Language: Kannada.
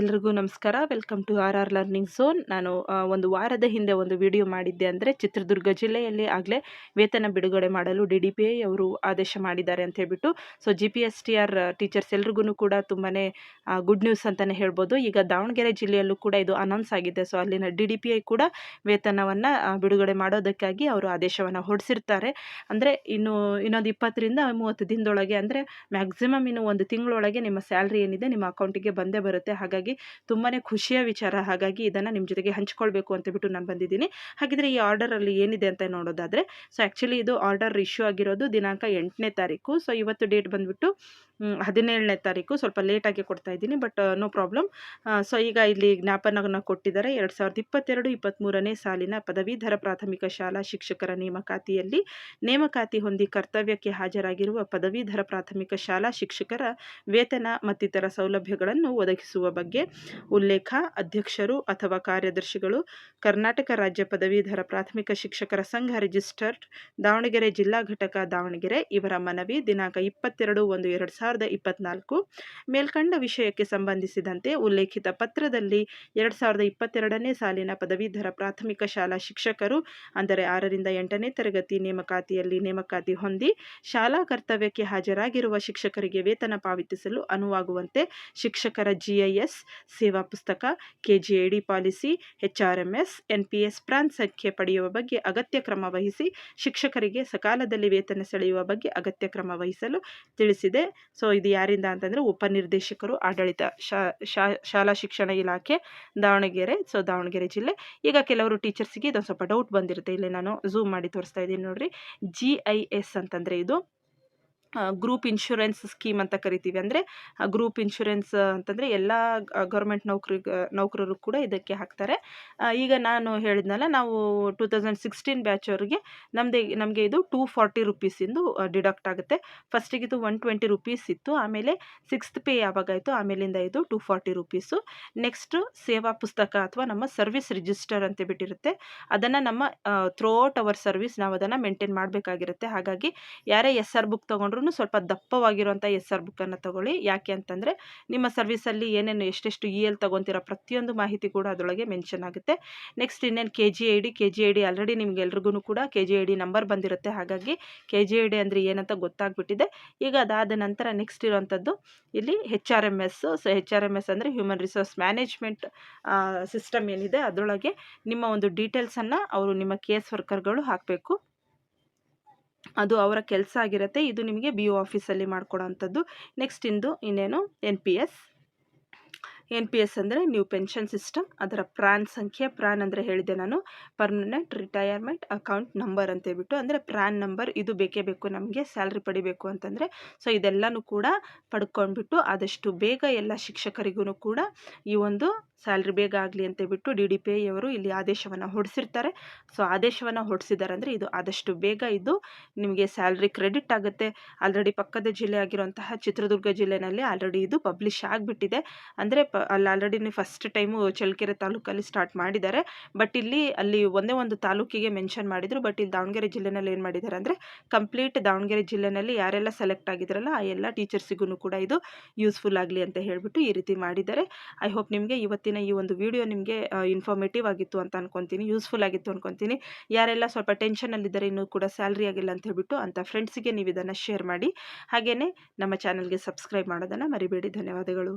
ಎಲ್ರಿಗೂ ನಮಸ್ಕಾರ. Welcome to R R learning zone ನಾನು ಒಂದು ವಾರದ ಹಿಂದೆ ಒಂದು ವಿಡಿಯೋ ಮಾಡಿದ್ದೆ ಅಂದರೆ ಚಿತ್ರದುರ್ಗ ಜಿಲ್ಲೆಯಲ್ಲಿ ಆಗಲೇ ವೇತನ ಬಿಡುಗಡೆ ಮಾಡಲು ಡಿ ಡಿ ಪಿ ಐ ಅವರು ಆದೇಶ ಮಾಡಿದ್ದಾರೆ ಅಂತ ಹೇಳ್ಬಿಟ್ಟು. So G P S T R teachers ಎಲ್ರಿಗೂ ಕೂಡ ತುಂಬಾ ಗುಡ್ ನ್ಯೂಸ್ ಅಂತಲೇ ಹೇಳ್ಬೋದು. ಈಗ ದಾವಣಗೆರೆ ಜಿಲ್ಲೆಯಲ್ಲೂ ಕೂಡ ಇದು ಅನೌನ್ಸ್ ಆಗಿದೆ. ಸೊ ಅಲ್ಲಿನ ಡಿ ಡಿ ಪಿ ಐ ಕೂಡ ವೇತನವನ್ನು ಬಿಡುಗಡೆ ಮಾಡೋದಕ್ಕಾಗಿ ಅವರು ಆದೇಶವನ್ನು ಹೊರಡಿಸಿರ್ತಾರೆ. ಅಂದರೆ ಇನ್ನು, ಇನ್ನೊಂದು ಇಪ್ಪತ್ತರಿಂದ ಮೂವತ್ತು ದಿನದೊಳಗೆ ಅಂದರೆ ಮ್ಯಾಕ್ಸಿಮಮ್ ಇನ್ನು ಒಂದು ತಿಂಗಳೊಳಗೆ ನಿಮ್ಮ ಸ್ಯಾಲ್ರಿ ಏನಿದೆ ನಿಮ್ಮ ಅಕೌಂಟಿಗೆ ಬಂದೇ ಬರುತ್ತೆ. ಹಾಗಾಗಿ ತುಂಬಾ ಖುಷಿಯ ವಿಚಾರ. ಹಾಗಾಗಿ ಇದನ್ನು ನಿಮ್ಮ ಜೊತೆಗೆ ಹಂಚ್ಕೊಳ್ಬೇಕು ಅಂತ ಬಿಟ್ಟು ನಾನು ಬಂದಿದ್ದೀನಿ. ಹಾಗಿದ್ರೆ ಈ ಆರ್ಡರಲ್ಲಿ ಏನಿದೆ ಅಂತ ನೋಡೋದಾದರೆ ಸೊ ಆ್ಯಕ್ಚುಲಿ ಇದು ಆರ್ಡರ್ ಇಶ್ಯೂ ಆಗಿರೋದು ದಿನಾಂಕ ಎಂಟನೇ ತಾರೀಕು. ಸೊ ಇವತ್ತು ಡೇಟ್ ಬಂದುಬಿಟ್ಟು ಹದಿನೇಳನೇ ತಾರೀಕು ಸ್ವಲ್ಪ ಲೇಟಾಗಿ ಕೊಡ್ತಾ ಇದ್ದೀನಿ ಬಟ್ ನೋ ಪ್ರಾಬ್ಲಮ್ ಸೊ ಈಗ ಇಲ್ಲಿ ಜ್ಞಾಪನವನ್ನು ಕೊಟ್ಟಿದ್ದಾರೆ, ಎರಡು ಸಾವಿರದ ಇಪ್ಪತ್ತೆರಡು ಇಪ್ಪತ್ತ್ಮೂರನೇ ಸಾಲಿನ ಪದವೀಧರ ಪ್ರಾಥಮಿಕ ಶಾಲಾ ಶಿಕ್ಷಕರ ನೇಮಕಾತಿಯಲ್ಲಿ ನೇಮಕಾತಿ ಹೊಂದಿ ಕರ್ತವ್ಯಕ್ಕೆ ಹಾಜರಾಗಿರುವ ಪದವೀಧರ ಪ್ರಾಥಮಿಕ ಶಾಲಾ ಶಿಕ್ಷಕರ ವೇತನ ಮತ್ತಿತರ ಸೌಲಭ್ಯಗಳನ್ನು ಒದಗಿಸುವ ಬಗ್ಗೆ ಉಲ್ಲೇಖ, ಅಧ್ಯಕ್ಷರು ಅಥವಾ ಕಾರ್ಯದರ್ಶಿಗಳು, ಕರ್ನಾಟಕ ರಾಜ್ಯ ಪದವೀಧರ ಪ್ರಾಥಮಿಕ ಶಿಕ್ಷಕರ ಸಂಘ ರಿಜಿಸ್ಟರ್ಡ್ ದಾವಣಗೆರೆ ಜಿಲ್ಲಾ ಘಟಕ ದಾವಣಗೆರೆ, ಇವರ ಮನವಿ ದಿನಾಂಕ ಇಪ್ಪತ್ತೆರಡು ಒಂದು ಎರಡು ಸಾವಿರದ ಇಪ್ಪತ್ನಾಲ್ಕು ಮೇಲ್ಕಂಡ ವಿಷಯಕ್ಕೆ ಸಂಬಂಧಿಸಿದಂತೆ ಉಲ್ಲೇಖಿತ ಪತ್ರದಲ್ಲಿ ಎರಡು ಸಾವಿರದ ಇಪ್ಪತ್ತೆರಡನೇ ಸಾಲಿನ ಪದವೀಧರ ಪ್ರಾಥಮಿಕ ಶಾಲಾ ಶಿಕ್ಷಕರು, ಅಂದರೆ ಆರರಿಂದ ಎಂಟನೇ ತರಗತಿ ನೇಮಕಾತಿಯಲ್ಲಿ ನೇಮಕಾತಿ ಹೊಂದಿ ಶಾಲಾ ಕರ್ತವ್ಯಕ್ಕೆ ಹಾಜರಾಗಿರುವ ಶಿಕ್ಷಕರಿಗೆ ವೇತನ ಪಾವತಿಸಲು ಅನುವಾಗುವಂತೆ ಶಿಕ್ಷಕರ ಜಿಐಎಸ್ ಸೇವಾ ಪುಸ್ತಕ, KGID policy HRMS NPS PRAN ಸಂಖ್ಯೆ ಪಡೆಯುವ ಬಗ್ಗೆ ಅಗತ್ಯ ಕ್ರಮ ವಹಿಸಿ ಶಿಕ್ಷಕರಿಗೆ ಸಕಾಲದಲ್ಲಿ ವೇತನ ಸೆಳೆಯುವ ಬಗ್ಗೆ ಅಗತ್ಯ ಕ್ರಮ ವಹಿಸಲು ತಿಳಿಸಿದೆ. ಸೊ, ಇದು ಯಾರಿಂದ ಅಂತಂದರೆ ಉಪನಿರ್ದೇಶಕರು, ಆಡಳಿತ ಶಾಲಾ ಶಿಕ್ಷಣ ಇಲಾಖೆ, ದಾವಣಗೆರೆ, ಸೊ, ದಾವಣಗೆರೆ ಜಿಲ್ಲೆ. ಈಗ ಕೆಲವರು ಟೀಚರ್ಸಿಗೆ ಇದೊಂದು ಸ್ವಲ್ಪ ಡೌಟ್ ಬಂದಿರುತ್ತೆ. ಇಲ್ಲಿ ನಾನು ಝೂಮ್ ಮಾಡಿ ತೋರಿಸ್ತಾ ಇದ್ದೀನಿ ನೋಡ್ರಿ. ಜಿ ಐ ಎಸ್ ಅಂತಂದರೆ ಇದು. ಗ್ರೂಪ್ ಇನ್ಶೂರೆನ್ಸ್ ಸ್ಕೀಮ್ ಅಂತ ಕರಿತೀವಿ. ಅಂದರೆ ಗ್ರೂಪ್ ಇನ್ಶೂರೆನ್ಸ್ ಅಂತಂದರೆ ಎಲ್ಲ ಗೌರ್ಮೆಂಟ್ ನೌಕರಿ ನೌಕರರು ಕೂಡ ಇದಕ್ಕೆ ಹಾಕ್ತಾರೆ. ಈಗ ನಾನು ಹೇಳಿದ್ನಲ್ಲ, ನಾವು ಟೂ ತೌಸಂಡ್ ಸಿಕ್ಸ್ಟೀನ್ ಬ್ಯಾಚವರಿಗೆ ನಮ್ದು, ನಮಗೆ ಇದು ಟೂ ಫಾರ್ಟಿ ರುಪೀಸಿಂದು ಡಿಡಕ್ಟ್ ಆಗುತ್ತೆ. ಫಸ್ಟಿಗೆ ಇದು ಒನ್ ಟ್ವೆಂಟಿ ರುಪೀಸ್ ಇತ್ತು, ಆಮೇಲೆ ಸಿಕ್ಸ್ತ್ ಪೇ ಯಾವಾಗಾಯಿತು ಆಮೇಲಿಂದ ಇದು ಟೂ ಫಾರ್ಟಿ ರುಪೀಸು. ನೆಕ್ಸ್ಟು ಸೇವಾ ಪುಸ್ತಕ ಅಥವಾ ನಮ್ಮ ಸರ್ವಿಸ್ ರಿಜಿಸ್ಟರ್ ಅಂತ ಬಿಟ್ಟಿರುತ್ತೆ. ಅದನ್ನು ನಮ್ಮ ಥ್ರೋಔಟ್ ಅವರ್ ಸರ್ವಿಸ್ ನಾವು ಅದನ್ನು ಮೇಂಟೈನ್ ಮಾಡಬೇಕಾಗಿರುತ್ತೆ. ಹಾಗಾಗಿ ಯಾರೇ ಎಸ್ ಆರ್ ಬುಕ್ ತೊಗೊಂಡ್ರು ಸ್ವಲ್ಪ ದಪ್ಪವಾಗಿರುವಂಥ ಎಸ್ ಆರ್ ಬುಕ್ಕನ್ನು ತಗೊಳ್ಳಿ. ಯಾಕೆ ಅಂತಂದರೆ ನಿಮ್ಮ ಸರ್ವಿಸಲ್ಲಿ ಏನೇನು ಎಷ್ಟೆಷ್ಟು ಇ ಎಲ್ ತೊಗೊತೀರ ಪ್ರತಿಯೊಂದು ಮಾಹಿತಿ ಕೂಡ ಅದರೊಳಗೆ ಮೆನ್ಷನ್ ಆಗುತ್ತೆ. ನೆಕ್ಸ್ಟ್ ಇನ್ನೇನು K G I D, K G I D already ನಿಮ್ಗೆ ಎಲ್ರಿಗೂ ಕೂಡ K G I D number ಬಂದಿರುತ್ತೆ. ಹಾಗಾಗಿ ಕೆ ಜಿ ಐ ಡಿ ಅಂದರೆ ಏನಂತ ಗೊತ್ತಾಗ್ಬಿಟ್ಟಿದೆ. ಈಗ ಅದಾದ ನಂತರ ನೆಕ್ಸ್ಟ್ ಇರುವಂಥದ್ದು ಇಲ್ಲಿ H R M S. So H R M S ಅಂದರೆ ಹ್ಯೂಮನ್ ರಿಸೋರ್ಸ್ ಮ್ಯಾನೇಜ್ಮೆಂಟ್ ಸಿಸ್ಟಮ್ ಏನಿದೆ ಅದರೊಳಗೆ ನಿಮ್ಮ ಒಂದು ಡೀಟೇಲ್ಸನ್ನು ಅವರು ನಿಮ್ಮ ಕೇಸ್ ವರ್ಕರ್ಗಳು ಹಾಕಬೇಕು. ಅದು ಅವರ ಕೆಲಸ ಆಗಿರುತ್ತೆ. ಇದು ನಿಮಗೆ ಬಿ ಒ ಆಫೀಸಲ್ಲಿ ಮಾಡ್ಕೊಡೋಂಥದ್ದು. ನೆಕ್ಸ್ಟ್ ಇಂದು ಇನ್ನೇನು? N P S. N P S ಅಂದರೆ ನ್ಯೂ ಪೆನ್ಷನ್ ಸಿಸ್ಟಮ್. ಅದರ ಪ್ರಾನ್ ಸಂಖ್ಯೆ ಪ್ರಾನ್ ಅಂದರೆ ಹೇಳಿದೆ ನಾನು. ಪರ್ಮನೆಂಟ್ ರಿಟೈರ್ಮೆಂಟ್ ಅಕೌಂಟ್ ನಂಬರ್ ಅಂತ ಹೇಳ್ಬಿಟ್ಟು, ಅಂದರೆ ಪ್ರಾನ್ ನಂಬರ್ ಇದು ಬೇಕೇ ಬೇಕು ನಮಗೆ, ಸ್ಯಾಲ್ರಿ ಪಡಿಬೇಕು ಅಂತಂದರೆ. ಸೊ, ಇದೆಲ್ಲನೂ ಕೂಡ ಪಡ್ಕೊಂಡ್ಬಿಟ್ಟು ಆದಷ್ಟು ಬೇಗ ಎಲ್ಲ ಶಿಕ್ಷಕರಿಗೂ ಕೂಡ ಈ ಒಂದು ಸ್ಯಾಲ್ರಿ ಬೇಗ ಆಗಲಿ ಅಂತ ಬಿಟ್ಟು ಡಿ ಡಿ ಪಿ ಅವರು ಇಲ್ಲಿ ಆದೇಶವನ್ನು ಹೊಡೆಸಿರ್ತಾರೆ. ಸೊ, ಆದೇಶವನ್ನು ಹೊಡಿಸಿದ್ದಾರೆ ಅಂದರೆ ಇದು ಆದಷ್ಟು ಬೇಗ ಇದು ನಿಮಗೆ ಸ್ಯಾಲ್ರಿ ಕ್ರೆಡಿಟ್ ಆಗುತ್ತೆ. ಆಲ್ರೆಡಿ ಪಕ್ಕದ ಜಿಲ್ಲೆ ಆಗಿರುವಂತಹ ಚಿತ್ರದುರ್ಗ ಜಿಲ್ಲೆನಲ್ಲಿ ಆಲ್ರೆಡಿ ಇದು ಪಬ್ಲಿಷ್ ಆಗಿಬಿಟ್ಟಿದೆ. ಅಂದರೆ ಪ, ಅಲ್ಲಿ ಆಲ್ರೆಡಿ ಫಸ್ಟ್ ಟೈಮು ಚಳ್ಳಕೆರೆ ತಾಲೂಕಲ್ಲಿ ಸ್ಟಾರ್ಟ್ ಮಾಡಿದ್ದಾರೆ. ಬಟ್ ಇಲ್ಲಿ, ಅಲ್ಲಿ ಒಂದೇ ಒಂದು ತಾಲೂಕಿಗೆ ಮೆನ್ಷನ್ ಮಾಡಿದರು. ಬಟ್ ಇಲ್ಲಿ ದಾವಣಗೆರೆ ಜಿಲ್ಲೆನಲ್ಲಿ ಏನು ಮಾಡಿದ್ದಾರೆ ಅಂದರೆ ಕಂಪ್ಲೀಟ್ ದಾವಣಗೆರೆ ಜಿಲ್ಲೆನಲ್ಲಿ ಯಾರೆಲ್ಲ ಸೆಲೆಕ್ಟ್ ಆಗಿದ್ರಲ್ಲ ಆ ಎಲ್ಲ ಟೀಚರ್ಸಿಗೂ ಕೂಡ ಇದು ಯೂಸ್ಫುಲ್ ಆಗಲಿ ಅಂತ ಹೇಳಿಬಿಟ್ಟು ಈ ರೀತಿ ಮಾಡಿದ್ದಾರೆ. ಐ ಹೋಪ್ ನಿಮಗೆ ಇವತ್ತಿನ ಈ ಒಂದು ವಿಡಿಯೋ ನಿಮಗೆ ಇನ್ಫಾರ್ಮೇಟಿವ್ ಆಗಿತ್ತು ಅಂತ ಅನ್ಕೊತೀನಿ ಯೂಸ್ಫುಲ್ ಆಗಿತ್ತು ಅನ್ಕೊತೀನಿ. ಯಾರೆಲ್ಲ ಸ್ವಲ್ಪ ಟೆನ್ಷನಲ್ಲಿದ್ದಾರೆ ಇನ್ನೂ ಕೂಡ ಸ್ಯಾಲ್ರಿ ಆಗಿಲ್ಲ ಅಂತ ಹೇಳ್ಬಿಟ್ಟು ಅಂತ ಫ್ರೆಂಡ್ಸಿಗೆ ನೀವು ಇದನ್ನು ಶೇರ್ ಮಾಡಿ. ಹಾಗೆಯೇ ನಮ್ಮ ಚಾನಲ್ಗೆ ಸಬ್ಸ್ಕ್ರೈಬ್ ಮಾಡೋದನ್ನು ಮರಿಬೇಡಿ. ಧನ್ಯವಾದಗಳು.